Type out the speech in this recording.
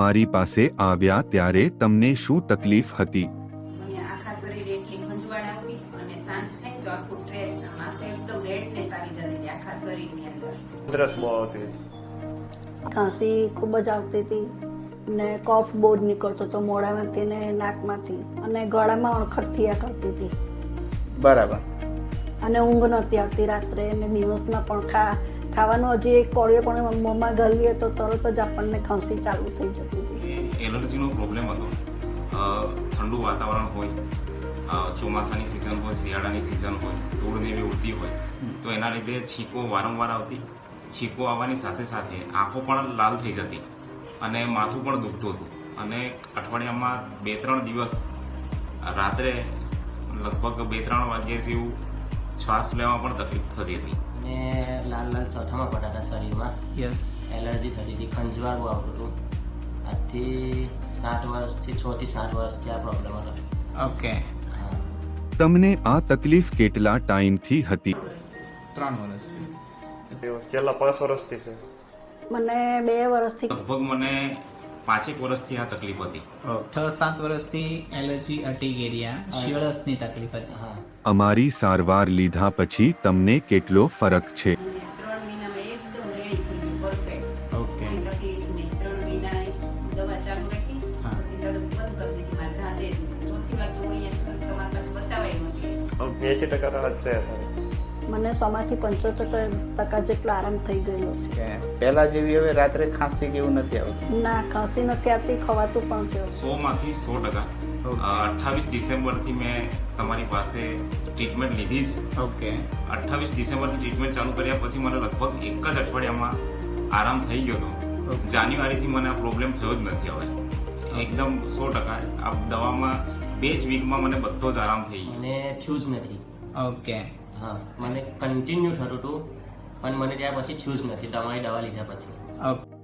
અમારી પાસે આવ્યા ત્યારે તમને શું તકલીફ હતી? મને આખા શરીરે એટલી ખંજવાળ આવતી અને સાંજ થાય તો આખું સ્ટ્રેસ માથે એકદમ રેડનેસ આવી જતી હતી આખા શરીરની અંદર. ઉધરસ બહુ આવતી હતી. ખાંસી ખૂબ જ આવતી હતી. ને કફ બહુ જ નીકળતો હતો મોઢામાંથી ને નાકમાંથી. અને ગળામાં અણખર થયા કરતી હતી. બરાબર. અને ઊંઘ નહોતી આવતી રાત્રે અને દિવસમાં પણ ખા ખાવાનું હજી એક કોળીઓ પણ મોંમાં ગલીએ તો તરત જ આપણને ખાંસી ચાલુ થઈ જતી હતી એલર્જીનો પ્રોબ્લેમ હતો. ઠંડુ વાતાવરણ હોય ચોમાસાની સિઝન હોય, શિયાળાની સિઝન હોય ધૂળ ને એવી ઉડતી હોય, તો એના લીધે છીકો વારંવાર આવતી. છીકો આવવાની સાથે સાથે આંખો પણ લાલ થઈ જતી અને માથું પણ દુખતું હતું. અને અઠવાડિયામાં બે ત્રણ દિવસ, રાત્રે લગભગ બે ત્રણ વાગ્યા જેવું શ્વાસ લેવામાં પણ તકલીફ થતી હતી. અને લાલ લાલ ચોથામાં પડાતા શરીરમાં. યસ એલર્જી થતી હતી ખંજવાળ બહુ આવતું હતું. આજથી સાત વર્ષથી છ થી સાત વર્ષથી આ પ્રોબ્લેમ હતો. ઓકે હા. તમને આ તકલીફ કેટલા ટાઈમથી હતી? ત્રણ વર્ષથી. છેલ્લા પાંચ વર્ષથી છે? મને બે વર્ષથી લગભગ મને પાંચેક વર્ષથી આ તકલીફ હતી. છ સાત વર્ષથી એલર્જી અટી ગયેલી શિવરસની તકલીફ હતી. અમારી સારવાર લીધા પછી તમને કેટલો ફરક છે? ત્રણ મહિનામાં એકદમ રેડી થઈ ગયું પરફેક્ટ ઓકે. કોઈ તકલીફ નહીં. ત્રણ મહિના દવા ચાલુ રાખી હા. પછી તરત બંધ કરી દીધી. મારે જાતે જ. ચોથી વાર તો હું અહીંયા તમારી પાસે બતાવાય નહોતી એસી ટકા રાહત છે. મને સોમાંથી પંચોતેર ટકા જેટલો આરામ થઈ ગયેલો છે. પહેલા જેવી હવે રાત્રે ખાંસી કે એવું નથી આવતું? ના ખાંસી નથી આવતી ખવાતું પણ છે. સો માંથી સો ટકા. અઠ્ઠાવીસ ડિસેમ્બરથી મેં તમારી પાસે ટ્રીટમેન્ટ લીધી છે. ઓકે. અઠ્ઠાવીસ ડિસેમ્બરથી ટ્રીટમેન્ટ ચાલુ કર્યા પછી મને લગભગ એક જ અઠવાડિયામાં આરામ થઈ ગયો હતો. જાન્યુઆરીથી મને આ પ્રોબ્લેમ થયો જ નથી હવે. એકદમ સો ટકા. આ દવામાં બે જ વીકમાં મને બધો જ આરામ થઈ ગયો. અને થયું જ નથી. ઓકે. હા, મને કન્ટિન્યુ થતું હતું, પણ મને ત્યાર પછી થયું નથી. તમારી દવા લીધા પછી.